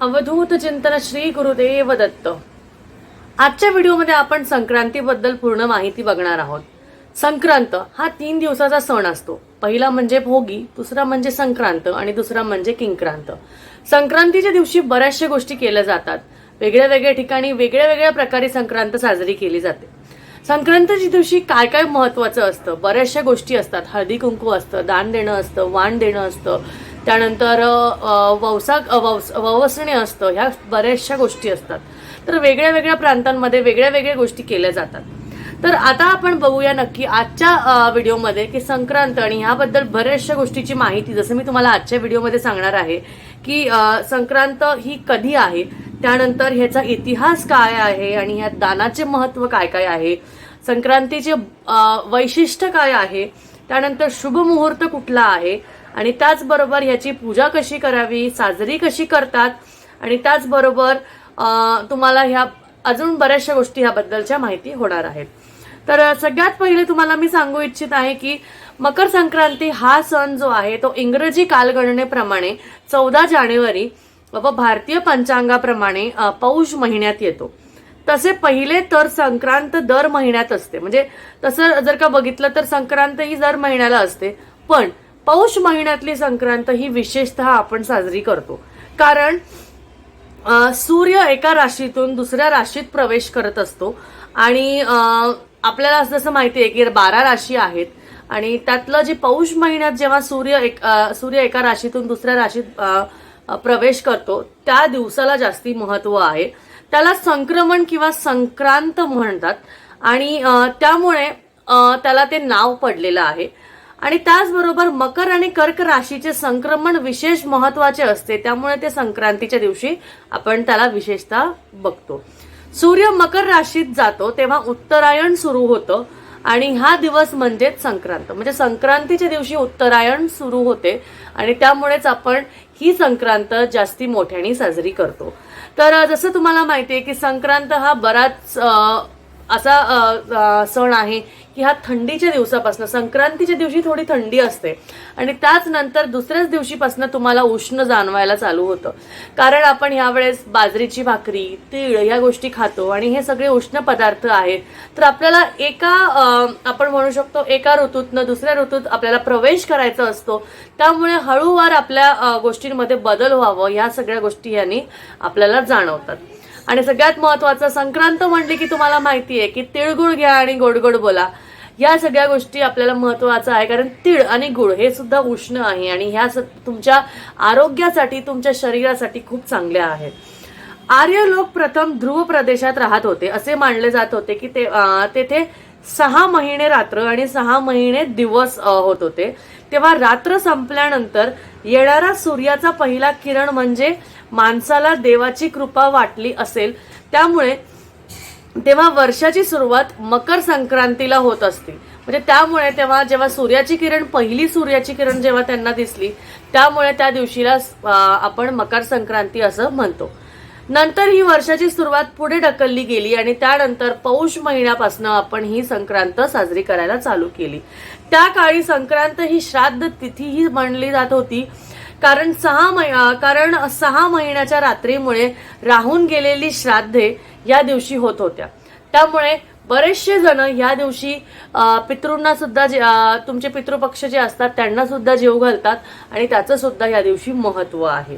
अवधूत चिंतन श्री गुरुदेव दत्त. आजच्या व्हिडिओमध्ये आपण संक्रांतीबद्दल पूर्ण माहिती बघणार आहोत. संक्रांत हा तीन दिवसाचा सण असतो. पहिला म्हणजे भोगी दुसरा म्हणजे संक्रांत आणि दुसरा म्हणजे किंक्रांत. संक्रांतीच्या दिवशी बऱ्याचशा गोष्टी केल्या जातात. वेगळ्या वेगळ्या ठिकाणी वेगळ्या वेगळ्या प्रकारे संक्रांत साजरी केली जाते. संक्रांतीच्या दिवशी काय काय महत्वाचं असतं? बऱ्याचशा गोष्टी असतात. हळदी कुंकू असतं दान देणं असतं वाण देणं असतं. त्यानंतर अ, ववसा ववस ववसणे असतं ह्या बऱ्याचशा गोष्टी असतात. तर वेगळ्या वेगळ्या प्रांतांमध्ये वेगळ्या वेगळ्या गोष्टी केल्या जातात. तर आता आपण बघूया नक्की आजच्या व्हिडिओमध्ये की संक्रांत आणि ह्याबद्दल बऱ्याचशा गोष्टीची माहिती जसं मी तुम्हाला आजच्या व्हिडिओमध्ये सांगणार आहे की संक्रांत ही कधी आहे त्यानंतर ह्याचा इतिहास काय आहे आणि ह्या दानाचे महत्त्व काय काय आहे संक्रांतीचे वैशिष्ट्य काय आहे त्यानंतर शुभ मुहूर्त कुठला आहे आणि त्याचबरोबर ह्याची पूजा कशी करावी साजरी कशी करतात आणि त्याचबरोबर तुम्हाला ह्या अजून बऱ्याचशा गोष्टी ह्याबद्दलच्या माहिती होणार आहेत. तर सगळ्यात पहिले तुम्हाला मी सांगू इच्छित आहे की मकर संक्रांती हा सण जो आहे तो इंग्रजी कालगणनेप्रमाणे चौदा जानेवारी व भारतीय पंचांगाप्रमाणे पौष महिन्यात येतो. तसे पहिले तर संक्रांत दर महिन्यात असते. म्हणजे तसं जर का बघितलं तर संक्रांत ही दर महिन्याला असते. पण पौष महिन्यातली संक्रांत ही विशेषतः आपण साजरी करतो. कारण सूर्य एका राशीतून दुसऱ्या राशीत प्रवेश करत असतो. आणि आपल्याला आपल्याला जसं माहिती आहे की बारा राशी आहेत. आणि त्यातलं जे पौष महिन्यात जेव्हा सूर्य एक सूर्य एका राशीतून दुसऱ्या राशीत प्रवेश करतो त्या दिवसाला जास्ती महत्त्व आहे. त्याला संक्रमण किंवा संक्रांत म्हणतात. आणि त्यामुळे त्याला ते नाव पडलेलं आहे. आणि त्याचबरोबर मकर आणि कर्क राशीचे संक्रमण विशेष महत्त्वाचे असते. त्यामुळे ते संक्रांतीच्या दिवशी आपण त्याला विशेषतः बघतो. सूर्य मकर राशीत जातो तेव्हा उत्तरायण सुरू होतं. आणि हा दिवस म्हणजेच संक्रांत. म्हणजे संक्रांतीच्या दिवशी उत्तरायण सुरू होते. आणि त्यामुळेच आपण ही संक्रांत जास्ती मोठ्याने साजरी करतो. तर जसं तुम्हाला माहिती आहे की संक्रांत हा बराच असा सण आहे की हा थंडीच्या दिवसापासून संक्रांतीच्या दिवशी थोडी थंडी असते. आणि त्याच नंतर दुसऱ्याच दिवशीपासून तुम्हाला उष्ण जाणवायला चालू होतं. कारण आपण ह्यावेळेस बाजरीची भाकरी तीळ ह्या गोष्टी खातो आणि हे सगळे उष्ण पदार्थ आहेत. तर आपल्याला एका आपण म्हणू शकतो एका ऋतूतनं दुसऱ्या ऋतूत आपल्याला प्रवेश करायचा असतो. त्यामुळे हळूवार आपल्या गोष्टींमध्ये बदल व्हावं ह्या सगळ्या गोष्टी यांनी आपल्याला जाणवतात. आणि सगळ्यात महत्वाचं संक्रांत म्हणली की तुम्हाला माहिती आहे की तिळगुळ घ्या आणि गोड गोड बोला. या सगळ्या गोष्टी आपल्याला महत्वाचं आहे कारण तीळ आणि गुळ हे सुद्धा उष्ण आहे आणि ह्या तुमच्या आरोग्यासाठी तुमच्या शरीरासाठी खूप चांगल्या आहेत. आर्य लोक प्रथम ध्रुव प्रदेशात राहत होते असे मानले जात होते की ते तेथे सहा महिने रात्र आणि सहा महिने दिवस होत होते. तेव्हा रात्र संपल्यानंतर येणारा सूर्याचा पहिला किरण म्हणजे माणसाला देवाची कृपा वाटली असेल. त्यामुळे तेव्हा वर्षाची सुरुवात मकर संक्रांतीला होत असते. म्हणजे त्यामुळे तेव्हा जेव्हा सूर्याची किरण पहिली सूर्याची किरण जेव्हा त्यांना दिसली त्यामुळे त्या दिवशीला आपण मकर संक्रांती असं म्हणतो. नंतर ही वर्षाची सुरुवात पुढे ढकलली गेली आणि त्यानंतर पौष महिन्यापासून आपण ही संक्रांत साजरी करायला चालू केली. त्या काळी संक्रांत ही श्राद्ध तिथी ही म्हणली जात होती. कारण सहा मै कारण सहा महिन्याच्या रात्रीमुळे राहून गेलेली श्राद्धे या दिवशी होत होत्या. त्यामुळे बरेचसे जण या दिवशी पितृंना सुद्धा जे तुमचे पितृपक्ष जे असतात त्यांना सुद्धा जेव घालतात आणि त्याचं सुद्धा या दिवशी महत्त्व आहे.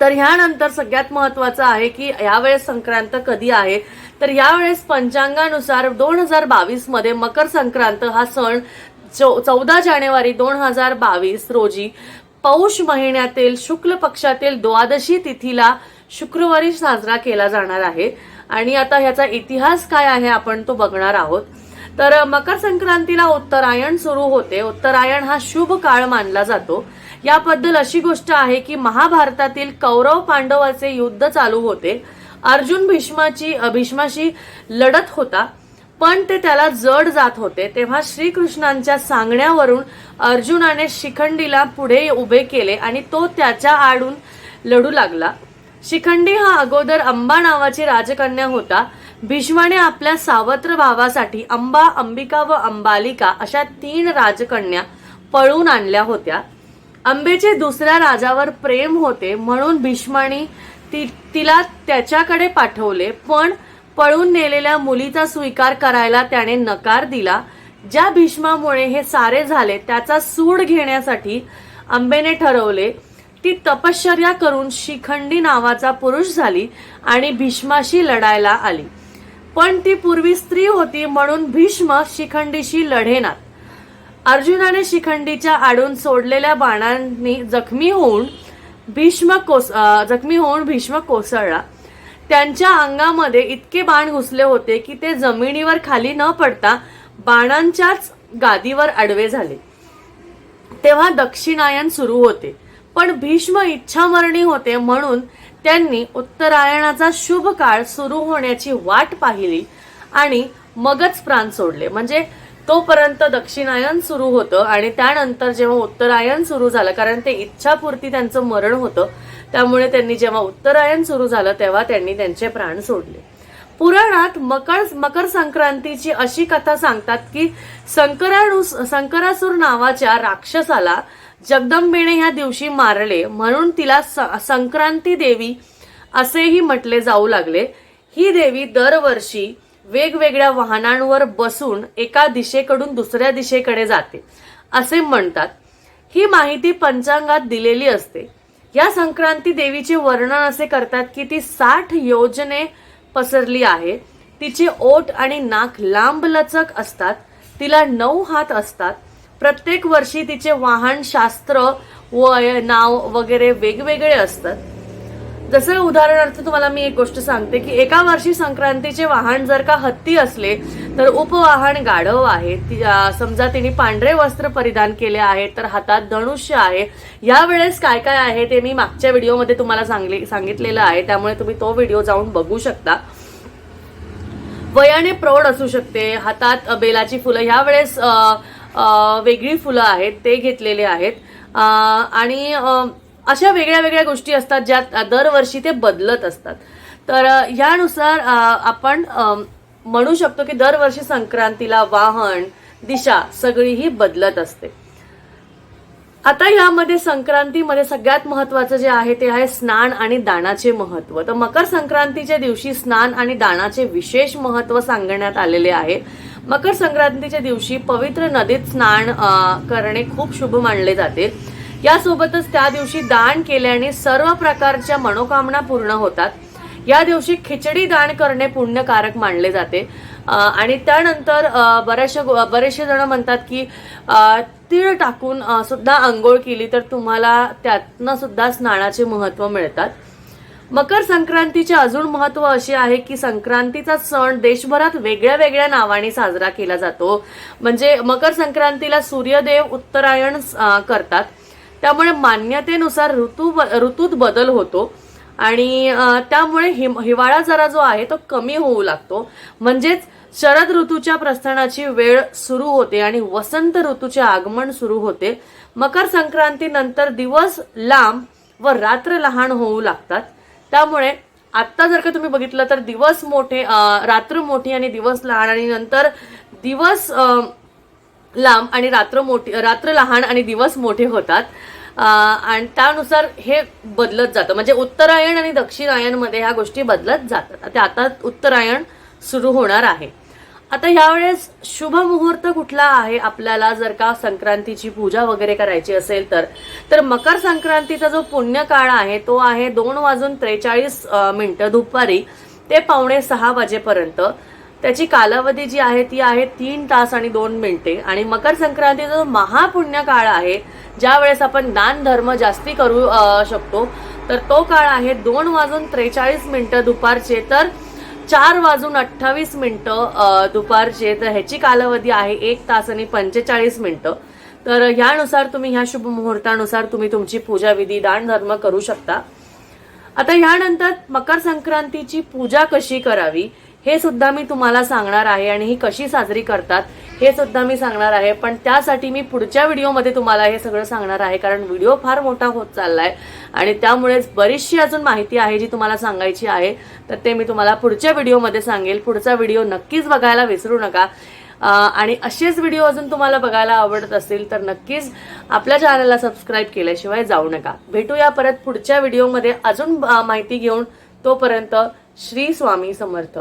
तर ह्यानंतर सगळ्यात महत्वाचं आहे की यावेळेस संक्रांत कधी आहे? तर यावेळेस पंचांगानुसार दोन हजार बावीसमध्ये मकर संक्रांत हा सण चौ- चौदा जानेवारी दोन हजार बावीस रोजी पौष महिन्यातील शुक्ल पक्षातील द्वादशी तिथीला शुक्रवारी साजरा केला जाणार आहे. आणि आता ह्याचा इतिहास काय आहे आपण तो बघणार आहोत. तर मकर संक्रांतीला उत्तरायण सुरू होते. उत्तरायण हा शुभ काळ मानला जातो. याबद्दल अशी गोष्ट आहे की महाभारतातील कौरव पांडवाचे युद्ध चालू होते. अर्जुन भीष्माची भीष्माशी लढत होता पण ते त्याला जड जात होते. तेव्हा श्रीकृष्णांच्या सांगण्यावरून अर्जुनाने शिखंडीला पुढे उभे केले आणि तो त्याच्या आडून लढू लागला. शिखंडी हा अगोदर अंबा नावाची राजकन्या होता. भीष्माने आपल्या सावत्र भावासाठी अंबा अंबिका व अंबालिका अशा तीन राजकन्या पळून आणल्या होत्या. अंबेचे दुसऱ्या राजावर प्रेम होते म्हणून भीष्मानी ती तिला त्याच्याकडे पाठवले पण पळून नेलेल्या मुलीचा स्वीकार करायला त्याने नकार दिला. ज्या भीष्मामुळे हे सारे झाले त्याचा सूड घेण्यासाठी अंबेने ठरवले ती तपश्चर्या करून शिखंडी नावाचा पुरुष झाली आणि भीष्माशी लढायला आली. पण ती पूर्वी स्त्री होती म्हणून भीष्म शिखंडीशी लढेनात. अर्जुनाने शिखंडीच्या आडून सोडलेल्या बाणांनी जखमी होऊन भीष्म कोस जखमी होऊन भीष्म कोसळला. त्यांच्या अंगामध्ये इतके बाण घुसले होते की ते जमिनीवर खाली न पडता बाणांच्याच गादीवर आडवे झाले. तेव्हा दक्षिणायन सुरू होते. पण भीष्म इच्छामरणी होते म्हणून त्यांनी उत्तरायणाचा शुभ काळ सुरू होण्याची वाट पाहिली आणि मगच प्राण सोडले. म्हणजे तोपर्यंत दक्षिणायन सुरू होतं आणि त्यानंतर जेव्हा उत्तरायण सुरू झालं कारण ते इच्छापूर्ती त्यांचं मरण होतं त्यामुळे त्यांनी जेव्हा उत्तरायण सुरू झालं तेव्हा त्यांनी त्यांचे प्राण सोडले. पुराणात मकर मकर संक्रांतीची अशी कथा सांगतात की संकराणू संकरासूर नावाच्या राक्षसाला जगदंबेने ह्या दिवशी मारले म्हणून तिला स- संक्रांती देवी असेही म्हटले जाऊ लागले. ही देवी दरवर्षी वेगवेगळ्या वाहनांवर बसून एका दिशेकडून दुसऱ्या दिशेकडे जाते असे म्हणतात. ही माहिती पंचांगात दिलेली असते. या संक्रांती देवीचे वर्णन असे करतात की ती साठ योजने पसरली आहे. तिचे ओठ आणि नाक लांब लचक असतात. तिला नऊ हात असतात. प्रत्येक वर्षी तिचे वाहन शास्त्र वय नाव वगैरे वेगवेगळे असतात. जसं उदाहरणार्थ तुम्हाला मी एक गोष्ट सांगते की एका वर्षी संक्रांतीचे वाहन जर का हत्ती असले तर उपवाहन गाढव आहे. ती- समजा तिने पांढरे वस्त्र परिधान केले आहे तर हातात धनुष्य आहे. यावेळेस काय काय आहे ते मी मागच्या व्हिडिओमध्ये तुम्हाला सांगले सांगितलेलं आहे. त्यामुळे तुम्ही तो व्हिडिओ जाऊन बघू शकता. वयाने प्रौढ असू शकते हातात बेलाची फुलं. ह्या वेळेस वेगळी फुलं आहेत ते घेतलेले आहेत. आणि अशा वेगळ्या वेगळ्या गोष्टी असतात ज्या दरवर्षी ते बदलत असतात. तर ह्यानुसार आपण म्हणू शकतो की दरवर्षी संक्रांतीला वाहन दिशा सगळी ही बदलत असते. आता यामध्ये संक्रांतीमध्ये सगळ्यात महत्वाचं जे आहे ते आहे स्नान आणि दानाचे महत्त्व तर मकर संक्रांतीच्या दिवशी स्नान आणि दानाचे विशेष महत्त्व सांगण्यात आलेले आहे. मकर संक्रांतीच्या दिवशी पवित्र नदीत स्नान करणे खूप शुभ मानले जाते यासोबतच त्या दिवशी दान केल्याने सर्व प्रकारच्या मनोकामना पूर्ण होतात. या दिवशी खिचडी दान करणे पुण्यकारक मानले जाते. आणि त्यानंतर बऱ्याचशा गो- बरेचसे जण म्हणतात की तीळ टाकून सुद्धा आंघोळ केली तर तुम्हाला त्यातनं सुद्धा स्नानाचे महत्त्व मिळतात. मकर संक्रांतीचे अजून महत्त्व असे आहे की संक्रांतीचा सण देशभरात वेगळ्या वेगळ्या नावाने साजरा केला जातो. म्हणजे मकर संक्रांतीला सूर्यदेव उत्तरायण करतात. त्यामुळे मान्यतेनुसार ऋतू ऋतूत बदल होतो. आणि त्यामुळे हिम हिवाळा जरा जो आहे तो कमी होऊ लागतो. म्हणजेच शरद ऋतूच्या प्रस्थानाची वेळ सुरू होते आणि वसंत ऋतूचे आगमन सुरू होते. मकर संक्रांतीनंतर दिवस लांब व रात्र लहान होऊ लागतात. त्यामुळे आत्ता जर का तुम्ही बघितलं तर दिवस मोठे रात्र मोठी आणि दिवस लहान आणि नंतर दिवस लांब आणि रात्र मोठी रात्र लहान आणि दिवस मोठे होतात. आणि त्यानुसार हे बदलत जातं. म्हणजे उत्तरायण आणि दक्षिणायनमध्ये ह्या गोष्टी बदलत जातात. ते आता उत्तरायण सुरू होणार आहे. आता यावेळेस शुभ मुहूर्त कुठला आहे? आपल्याला जर का संक्रांतीची पूजा वगैरे करायची असेल तर तर मकर संक्रांतीचा जो पुण्यकाळ आहे तो आहे दोन वाजून त्रेचाळीस अं, मिनिटं दुपारी. ते पावणे सहा वाजेपर्यंत. त्याची कालावधी जी आहे ती आहे तीन तास आणि दोन मिनिटे. आणि मकर संक्रांतीचा जो महापुण्य काळ आहे ज्या वेळेस आपण दान धर्म जास्ती करू शकतो तर तो काळ आहे दोन वाजून त्रेचाळीस मिनिटं दुपारचे. तर चार वाजून अठ्ठावीस मिनटं दुपारचे तर ह्याची कालावधी आहे एक तास आणि पंचेचाळीस मिनटं. तर ह्यानुसार तुम्ही ह्या शुभ मुहूर्तानुसार तुम्ही तुमची पूजा विधी दान धर्म करू शकता. आता ह्यानंतर मकर संक्रांतीची पूजा कशी करावी? हे सुद्धा मी तुम्हाला सांगणार आहे आणि ही कशी साजरी करतात हे सुद्धा मी सांगणार आहे. पण त्यासाठी मी पुढच्या व्हिडिओमध्ये तुम्हाला हे सगळं सांगणार आहे कारण व्हिडिओ फार मोठा होत चाललाय. आणि त्यामुळेच बरीचशी अजून माहिती आहे जी तुम्हाला सांगायची आहे तर ते मी तुम्हाला पुढच्या व्हिडिओमध्ये सांगेल. पुढचा व्हिडिओ नक्कीच बघायला विसरू नका. आणि असेच व्हिडिओ अजून तुम्हाला बघायला आवडत असतील तर नक्कीच आपल्या चॅनलला सबस्क्राईब केल्याशिवाय जाऊ नका. भेटूया परत पुढच्या व्हिडिओमध्ये. अजून माहिती घेऊन तोपर्यंत श्री स्वामी समर्थ.